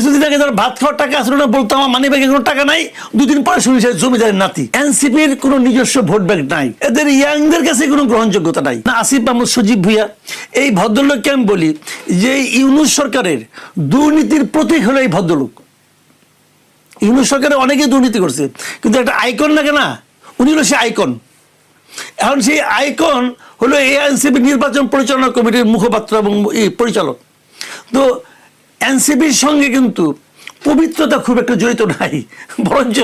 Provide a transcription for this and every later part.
কিছুদিন আগে তার ভাত খাওয়ার টাকা আসলে না বলতো, আমার মানি ব্যাগে কোনো টাকা নাই। দুদিন পরে শুনি সে জমিদারের নাতি। এনসিপির কোনো নিজস্ব ভোট ব্যাংক নাই। এদের ইয়াংদের কাছে কোনো গ্রহণযোগ্যতা নাই। না, আসিফ মাহমুদ সজীব ভুইয়া, এই ভদ্রলোককে আমি বলি যে ইউনুস সরকারের দুর্নীতির প্রতীক হলো এই ভদ্রলোক। ইউনুস সরকারে অনেকে দুর্নীতি করছে, কিন্তু একটা আইকন লাগে না? উনি হলো সে আইকন। এখন সেই আইকন হলো এআইএনসিপি নির্বাচন পরিচালনা কমিটির মুখপাত্র এবং পরিচালক। তো এনসিপির সঙ্গে কিন্তু পবিত্রতা খুব একটা জড়িত নাই। বরঞ্চ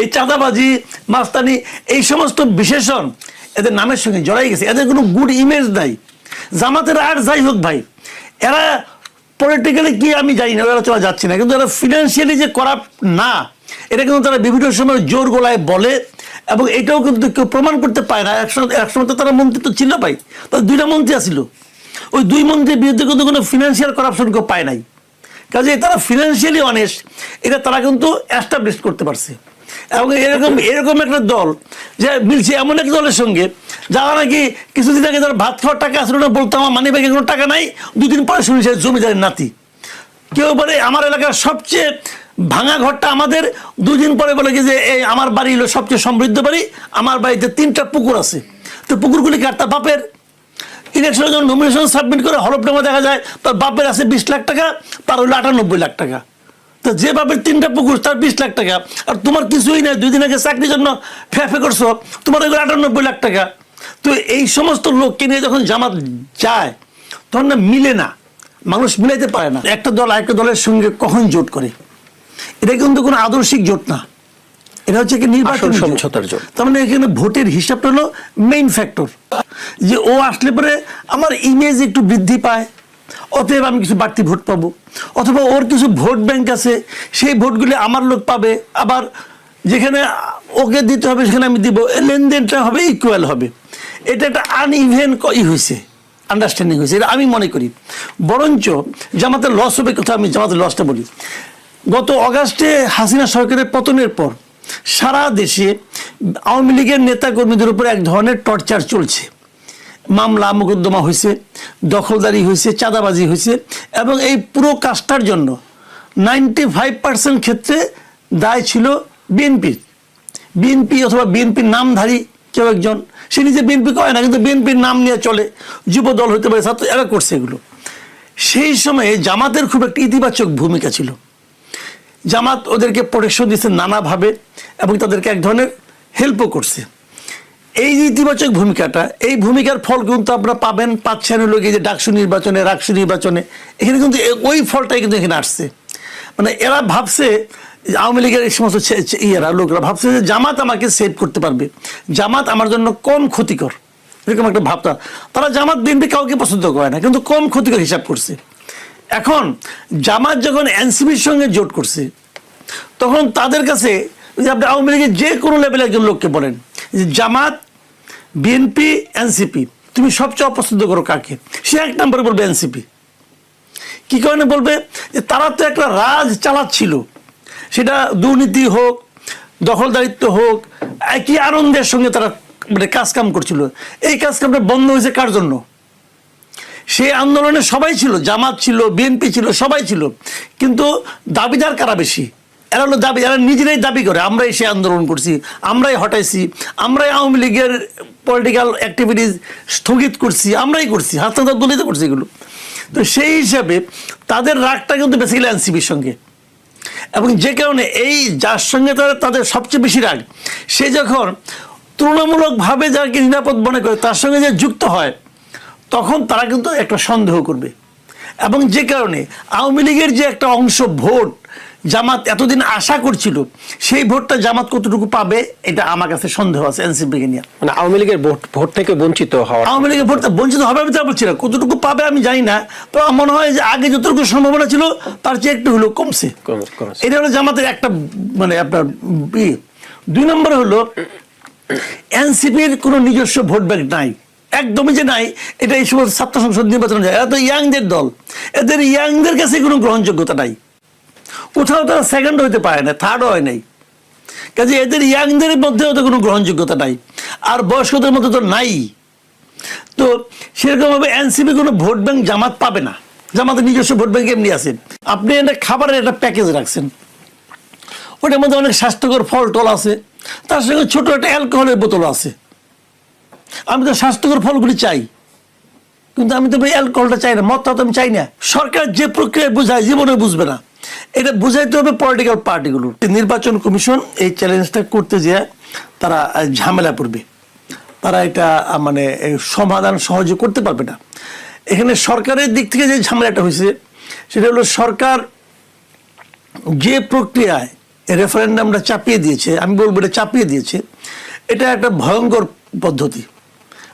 এই চাঁদাবাজি, মাস্তানি এই সমস্ত বিশেষণ এদের নামের সঙ্গে জড়াই গেছে। এদের কোনো গুড ইমেজ নাই। জামাতের আর যাই হোক ভাই, এরা পলিটিক্যালি কি আমি জানি না, ওরা চলা যাচ্ছে না। কিন্তু এরা ফিনান্সিয়ালি যে করাপ্ট না, এটা কিন্তু তারা বিভিন্ন সময় জোর গলায় বলে এবং এটাও কিন্তু কেউ প্রমাণ করতে পায় না। একসময় একসময় তো তারা মন্ত্রী তো ছিল ভাই তাদের দুইটা মন্ত্রী আছিল। ওই দুই মন্ত্রীর বিরুদ্ধে কিন্তু কোনো ফিনান্সিয়াল কারাপশন কেউ পায় নাই। কাজে তারা ফিনান্সিয়ালি অনেস্ট এটা তারা কিন্তু অ্যাস্টাবলিশ করতে পারছে। এবং এরকম এরকম একটা দল, যে মিলছে এমন এক দলের সঙ্গে, যারা নাকি কিছুদিন আগে তার ভাত খাওয়ার টাকা আসলে না বলতো, আমার মানি ব্যাগে কোনো টাকা নাই, দুদিন পরে শুনি সে জমিদারের নাতি। কেউ বলে, আমার এলাকার সবচেয়ে ভাঙা ঘরটা আমাদের। দুদিন পরে বলে যে, এই আমার বাড়ি হলো সবচেয়ে সমৃদ্ধ বাড়ি, আমার বাড়িতে তিনটা পুকুর আছে। তো পুকুরগুলি কার তার বাপের ইলেকশনে যখন নমিনেশন সাবমিট করে হলফনামা দেখা যায়, তার বাপের আছে বিশ লাখ টাকা, তার হলো আটানব্বই লাখ টাকা। তো যে বাপের তিনটা পুকুর, তার বিশ লাখ টাকা। আর তোমার কিছুই নাই, দুই দিন আগে চাকরির জন্য ফেফে করছ, তোমার ওইগুলো আটানব্বই লাখ টাকা। তো এই সমস্ত লোককে নিয়ে যখন জামাত যায়, তখন না মিলে না, মানুষ মিলাইতে পারে না। একটা দল আরেকটা দলের সঙ্গে কখন জোট করে? এটা কিন্তু কোনো আদর্শিক জোট না। এটা হচ্ছে কি নির্বাচন সমঝোতার জোট। তার মানে এখানে ভোটের হিসাবটা হলো মেইন ফ্যাক্টর যে ও আসলে পরে আমার ইমেজ একটু বৃদ্ধি পায় অতএব আমি কিছু বাড়তি ভোট পাবো। অথবা ওর কিছু ভোট ব্যাংক আছে সেই ভোটগুলি আমার লোক পাবে। আবার যেখানে ওকে দিতে হবে সেখানে আমি দিব। লেনদেনটা হবে ইকুয়াল হবে। এটা একটা আনইভেন ই হয়েছে আন্ডারস্ট্যান্ডিং হয়েছে এটা আমি মনে করি। বরঞ্চ জামাতের লস হবে কথা আমি জামাতের লসটা বলি। গত অগাস্টে হাসিনা সরকারের পতনের পর সারা দেশে আওয়ামী লীগের নেতাকর্মীদের উপর এক ধরনের টর্চার চলছে। মামলা মোকদ্দমা হয়েছে, দখলদারি হয়েছে, চাঁদাবাজি হয়েছে এবং এই পুরো কাজটার জন্য নাইনটি ফাইভ পার্সেন্ট ক্ষেত্রে দায় ছিল বিএনপির বিএনপি অথবা বিএনপির নামধারী কেউ একজন, সে নিজে বিএনপি করে না, কিন্তু বিএনপির নাম নিয়ে চলে, যুব দল হতে পারে, ছাত্র, এরা করছে এগুলো। সেই সময়ে জামাতের খুব একটা ইতিবাচক ভূমিকা ছিল। জামাত ওদেরকে প্রোটেকশন দিচ্ছে নানাভাবে এবং তাদেরকে এক ধরনের হেল্পও করছে। এই যে ইতিবাচক ভূমিকাটা, এই ভূমিকার ফল কিন্তু আপনারা পাবেন পাচ্ছেন এই যে ডাকসু নির্বাচনে, রাকসু নির্বাচনে। এখানে কিন্তু ওই ফলটাই কিন্তু এখানে আসছে। মানে এরা ভাবছে, আওয়ামী লীগের এই সমস্ত ইয়েরা, লোকরা ভাবছে যে জামাত আমাকে সেভ করতে পারবে। জামাত আমার জন্য কম ক্ষতিকর। এরকম একটা ভাবতা তারা জামাত বিএনপি কাউকে পছন্দ করে না, কিন্তু কম ক্ষতিকর হিসাব করছে। এখন জামাত যখন এনসিপির সঙ্গে জোট করছে, তখন তাদের কাছে আপনি আওয়ামী লীগের যে কোনো লেভেলে একজন লোককে বলেন যে জামাত, বিএনপি, এনসিপি, তুমি সবচেয়ে অপছন্দ করো কাকে? সে এক নম্বরে বলবে এনসিপি। কী কারণে বলবে? যে তারা তো একটা রাজ চালাচ্ছিল। সেটা দুর্নীতি হোক, দখলদারিত্ব হোক, একই আনন্দের সঙ্গে তারা মানে কাজকাম করছিল। এই কাজকামটা বন্ধ হয়েছে কার জন্য? সেই আন্দোলনে সবাই ছিল, জামাত ছিল, বিএনপি ছিল, সবাই ছিল। কিন্তু দাবিদার কারা বেশি? এরা হলো দাবি, এরা নিজেরাই দাবি করে, আমরাই সে আন্দোলন করছি, আমরাই হটাইছি, আমরাই আওয়ামী লীগের পলিটিক্যাল অ্যাক্টিভিটিস স্থগিত করছি, আমরাই করছি, হাসনা দলিত করছি এগুলো। তো সেই হিসাবে তাদের রাগটা কিন্তু বেসিক্যালি এনসিপির সঙ্গে। এবং যে কারণে এই যার সঙ্গে তারা, তাদের সবচেয়ে বেশি রাগ, সে যখন তুলনামূলকভাবে যাকে নিরাপদ মনে করে, তার সঙ্গে যে যুক্ত হয় তখন তারা কিন্তু একটা সন্দেহ করবে। এবং যে কারণে আওয়ামী লীগের যে একটা অংশ ভোট জামাত এতদিন আশা করছিল সেই ভোটটা জামাত কতটুকু পাবে এটা আমার কাছে সন্দেহ আছে এনসিপিকে নিয়ে। মানে আওয়ামী লীগের ভোট ভোট থেকে বঞ্চিত হওয়া আওয়ামী লীগের ভোট বঞ্চিত হবে আমি তা বলছি না কতটুকু পাবে আমি জানি না তো আমার মনে হয় যে আগে যতটুকু সম্ভাবনা ছিল তার চেয়ে একটু হলো কমছে। এটা হলো জামাতের একটা মানে আপনার ই। দুই নম্বর হলো এনসিপির কোনো নিজস্ব ভোট ব্যাংক নাই। একদমই যে নাই, এটা এই সমস্ত ছাত্র সংসদ নির্বাচন যায়। এরা তো ইয়াংদের দল। এদের ইয়াংদের কাছে কোনো গ্রহণযোগ্যতা নাই। কোথাও তারা সেকেন্ড হইতে পারে না থার্ডও হয় নাই। কাজে এদের ইয়াংদের মধ্যেও তো কোনো গ্রহণযোগ্যতা নাই। আর বয়স্কদের মধ্যে তো নাই। তো সেরকমভাবে এনসিপি কোনো ভোট ব্যাংক জামাত পাবে না। জামাতের নিজস্ব ভোট ব্যাংক এমনি আছে। আপনি একটা খাবারের একটা প্যাকেজ রাখছেন। ওটার মধ্যে অনেক স্বাস্থ্যকর ফল টল আছে। তার সঙ্গে ছোট একটা অ্যালকোহলের বোতল আছে। আমি তো স্বাস্থ্যকর ফলগুলি চাই, কিন্তু আমি তো অ্যালকোহলটা চাই না মদটা তো আমি চাই না। সরকার যে প্রক্রিয়া বোঝায় জীবনে বুঝবে না। এটা বুঝাইতে হবে পলিটিক্যাল পার্টিগুলো নির্বাচন কমিশন এই চ্যালেঞ্জটা করতে যেয়ে তারা ঝামেলা পড়বে। তারা এটা মানে সমাধান সহজে করতে পারবে না। এখানে সরকারের দিক থেকে যে ঝামেলাটা হয়েছে, সেটা হলো সরকার যে প্রক্রিয়ায় রেফারেন্ডামটা চাপিয়ে দিয়েছে, আমি বলব এটা চাপিয়ে দিয়েছে, এটা একটা ভয়ঙ্কর পদ্ধতি।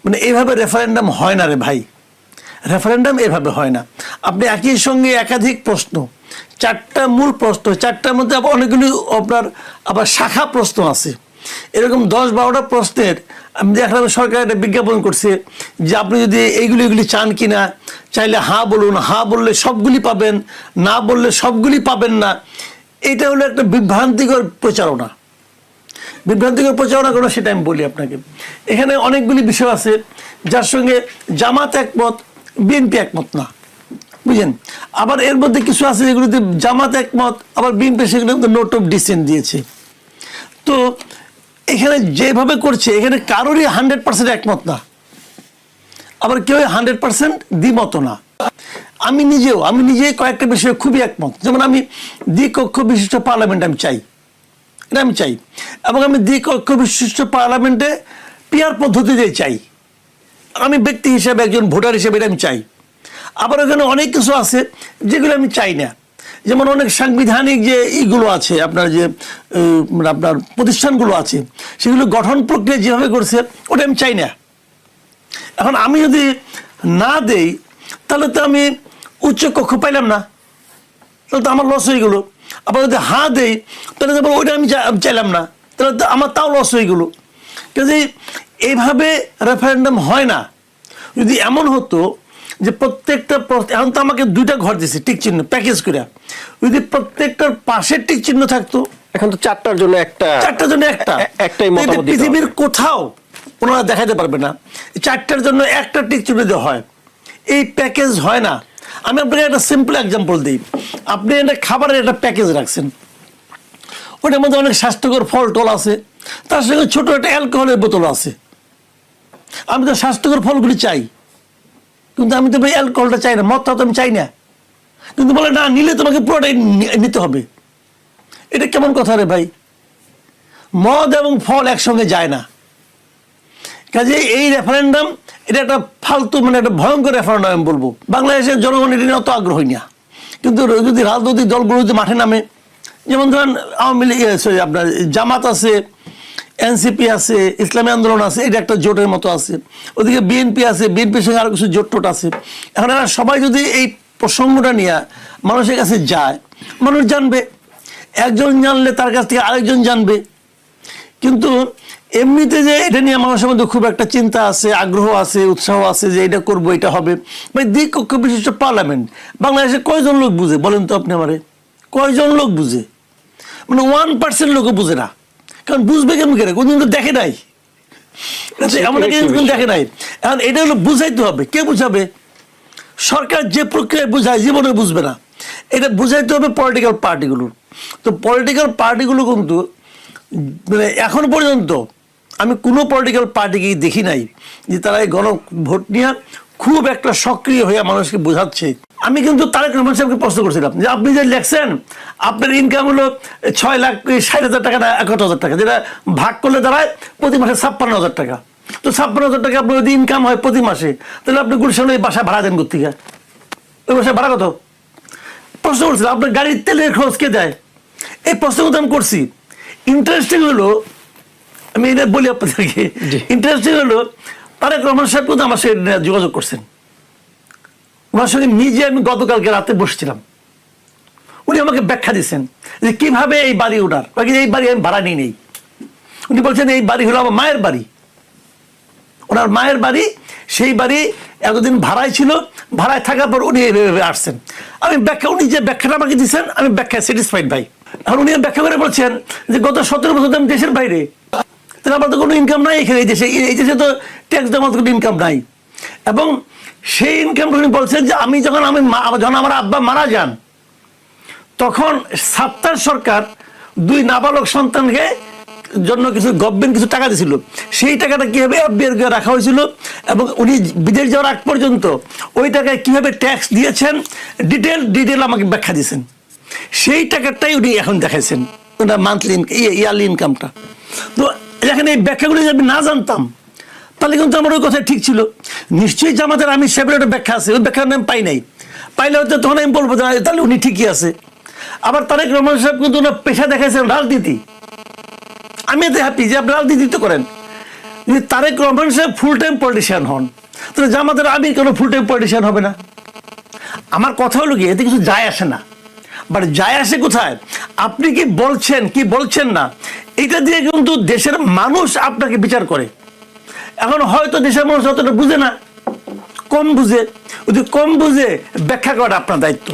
মানে এভাবে রেফারেন্ডাম হয় না রে ভাই। রেফারেন্ডাম এভাবে হয় না। আপনি একই সঙ্গে একাধিক প্রশ্ন, চারটা মূল প্রশ্ন, চারটার মধ্যে আবার অনেকগুলি আপনার আবার শাখা প্রশ্ন আছে। এরকম দশ বারোটা প্রশ্নের আমি দেখলাম সরকার একটা বিজ্ঞাপন করছে যে আপনি যদি এইগুলি এগুলি চান কি না চাইলে হ্যাঁ বলুন হ্যাঁ বললে সবগুলি পাবেন, না বললে সবগুলি পাবেন না। এটা হলো একটা বিভ্রান্তিকর প্রচারণা। বিভ্রান্তিকর প্রচারণা করো, সেটা আমি বলি আপনাকে। এখানে অনেকগুলি বিষয় আছে, যার সঙ্গে জামাত একমত, বিএনপি একমত না। বুঝলেন আবার এর মধ্যে কিছু আছে যেগুলোতে জামাত একমত, আবার বিএনপি সেগুলো নোট অফ ডিসেন্ট দিয়েছে। তো এখানে যেভাবে করছে, এখানে কারোরই হান্ড্রেড পার্সেন্ট একমত না। আবার কেউ হান্ড্রেড পার্সেন্ট দ্বিমত না। আমি নিজেও, আমি নিজে কয়েকটা বিষয়ে খুবই একমত। যেমন আমি দ্বিকক্ষ বিশিষ্ট পার্লামেন্ট আমি চাই। এটা আমি চাই। এবং আমি দ্বিকক্ষ বিশিষ্ট পার্লামেন্টে পিয়ার পদ্ধতিতে চাই। আমি ব্যক্তি হিসেবে, একজন ভোটার হিসেবে এটা আমি চাই। আবার ওখানে অনেক কিছু আছে যেগুলো আমি চাই না। যেমন অনেক সাংবিধানিক যে ইগুলো আছে, আপনার যে আপনার প্রতিষ্ঠানগুলো আছে, সেগুলো গঠন প্রক্রিয়া যেভাবে করছে, ওটা আমি চাই না। এখন আমি যদি না দেই, তাহলে তো আমি উচ্চ কক্ষ পাইলাম না। তাহলে তো আমার লস হয়ে গেলো। আবার যদি হাঁ দেই তাহলে আবার ওইটা আমি চাইলাম না। তাহলে তো আমার তাও লস হয়ে গেলো। কাজে এইভাবে রেফারেন্ডাম হয় না। যদি এমন হতো যে প্রত্যেকটা এখন তো আমাকে দুইটা ঘর দিছে টিক চিহ্ন প্যাকেজ করে। যদি প্রত্যেকটার পাশে টিক চিহ্ন থাকতো এখন তো চারটার জন্য একটা চারটার জন্য একটা। একটাই মতামত পৃথিবীর কোথাও ওনারা দেখাতে পারবে না। চারটার জন্য একটা টিক চিহ্ন দেওয়া হয়। এই প্যাকেজ হয় না। আমি আপনাকে একটা সিম্পল এক্সাম্পল দিই। আপনি একটা খাবারের একটা প্যাকেজ রাখছেন। ওটার মধ্যে অনেক স্বাস্থ্যকর ফল টল আছে। তার সঙ্গে ছোট একটা অ্যালকোহলের বোতল আছে। আমি তো স্বাস্থ্যকর ফলগুলি চাই। কিন্তু আমি তো ভাই অ্যালকোহলটা চাই না মদটা তো আমি চাই না। কিন্তু বলে, না, নিলে তোমাকে পুরোটাই নিতে হবে। এটা কেমন কথা রে ভাই? মদ এবং ফল একসঙ্গে যায় না। কাজে এই রেফারেন্ডাম এটা একটা ফালতু মানে একটা ভয়ঙ্কর রেফারেন্ডাম আমি বলব। বাংলাদেশের জনগণ এটা নিয়ে অত আগ্রহী না। কিন্তু যদি রাজনৈতিক দলগুলো যদি মাঠে নামে যেমন ধরেন আওয়ামী লীগ sorry, আপনার জামাত আছে এনসিপি আছে ইসলামী আন্দোলন আছে এটা একটা জোটের মতো আছে। ওদিকে বিএনপি আছে বিএনপির সঙ্গে আরও কিছু জোট টোট আছে। এখন এরা সবাই যদি এই প্রসঙ্গটা নিয়ে মানুষের কাছে যায় মানুষ জানবে। একজন জানলে তার কাছ থেকে আরেকজন জানবে। কিন্তু এমনিতে যে এটা নিয়ে মানুষের মধ্যে খুব একটা চিন্তা আছে আগ্রহ আছে উৎসাহ আছে যে এটা করব এটা হবে। মানে দ্বিকক্ষ বিশিষ্ট পার্লামেন্ট। বাংলাদেশে কয়জন লোক বুঝে বলেন তো আপনি আমারে? কয়জন লোক বুঝে? মানে ওয়ান পার্সেন্ট লোকও বুঝে না। কারণ বুঝবে কেমন করে? কোনদিন তো দেখে নাই। এমন একটা দেখে নাই। এখন এটা হলো বুঝাইতে হবে। কে বুঝাবে? সরকার যে প্রক্রিয়ায় বুঝায় জীবনে বুঝবে না। এটা বুঝাইতে হবে পলিটিক্যাল পার্টিগুলোর তো পলিটিক্যাল পার্টিগুলো কিন্তু মানে এখন পর্যন্ত আমি কোনো পলিটিক্যাল পার্টিকেই দেখি নাই যে তারা এই গণ ভোট নিয়ে খুব একটা সক্রিয় হয়ে মানুষকে বোঝাচ্ছে। আমি কিন্তু তারেক রহমান সাহেবকে প্রশ্ন করছিলাম যে আপনি যে লেখছেন, আপনার ইনকাম হলো ছয় লাখ ষাট হাজার টাকা না একাত্তর হাজার টাকা, যেটা ভাগ করলে দাঁড়ায় প্রতি মাসে ছাপ্পান্ন হাজার টাকা। তো ছাপ্পান্ন হাজার টাকা আপনার যদি ইনকাম হয় প্রতি মাসে, তাহলে আপনি গুলশানে এই বাসা ভাড়া দেন কোথেকে ওই বাসায় ভাড়া কত? প্রশ্ন করছিলাম, আপনার গাড়ির তেলের খরচ কে দেয়? এই প্রশ্ন কিন্তু আমি করছি। ইন্টারেস্টিং হলো আমি এটা বলি আপনাদেরকে। ইন্টারেস্টিং হলো তারেক রহমান সাহেব কিন্তু আমার সঙ্গে যোগাযোগ করছেন। ওনার সঙ্গে নিজে আমি গতকালকে রাতে বসছিলাম। উনি আমাকে ব্যাখ্যা দিচ্ছেন যে কীভাবে এই বাড়ি বাকি এই বাড়ি আমি ভাড়া নিয়ে নেই। উনি বলছেন এই বাড়ি হলো আমার মায়ের বাড়ি। ওনার মায়ের বাড়ি সেই বাড়ি এতদিন ভাড়ায় ছিল। ভাড়ায় থাকার পর উনি এইভাবে আসছেন। আমি ব্যাখ্যা উনি যে ব্যাখ্যাটা আমাকে দিচ্ছেন আমি ব্যাখ্যা স্যাটিসফাইড ভাই। আর উনি ব্যাখ্যা করে বলছেন যে গত সতেরো বছর আমি দেশের বাইরে। তাহলে আমার তো কোনো ইনকাম নাই এখানে, এই দেশে এই দেশে তো ট্যাক্স জমা কোনো ইনকাম নাই। এবং সেই ইনকামটা উনি বলছেন যে আমি যখন আমি যখন আমার আব্বা মারা যান, তখন সাত্তার সরকার দুই নাবালক সন্তানকে জন্য কিছু গভর্নমেন্ট কিছু টাকা দিয়েছিল সেই টাকাটা কীভাবে এফবিআর রাখা হয়েছিল এবং উনি বিদেশ যাওয়ার আগ পর্যন্ত ওই টাকায় কীভাবে ট্যাক্স দিয়েছেন ডিটেল ডিটেল আমাকে ব্যাখ্যা দিয়েছেন। সেই টাকাটাই উনি এখন দেখাইছেন, ওনার মান্থলি ইয়ারলি ইনকামটা তো এখানে এই ব্যাখ্যাগুলি আমি না জানতাম তাহলে কিন্তু আমার ওই কথা ঠিক ছিল। নিশ্চয়ই জামাতের আমি সেবের একটা ব্যাখ্যা আছে ওই ব্যাখ্যা আমি পাই নাই। পাইলে হয়তো তখন আমি বলব যে, তাহলে উনি ঠিকই আছে। আবার তারেক রহমান সাহেব কিন্তু ওনার পেশা দেখাইছেন রাজনীতি। আমি এতে হ্যাপি যে আপনি রাজনীতি তো করেন। যদি তারেক রহমান সাহেব ফুল টাইম পলিটিশিয়ান হন তাহলে জামাতের আমি কোনো ফুল টাইম পলিটিশিয়ান হবে না। আমার কথা হলো কি এতে কিছু যায় আসে না। বাট যায় আসে কোথায়? আপনি কি বলছেন কি বলছেন না এটা দিয়ে কিন্তু দেশের মানুষ আপনাকে বিচার করে। এখন হয়তো দেশের মানুষ অতটা বুঝে না, কম বুঝে। যদি কম বুঝে, ব্যাখ্যা করাটা আপনার দায়িত্ব।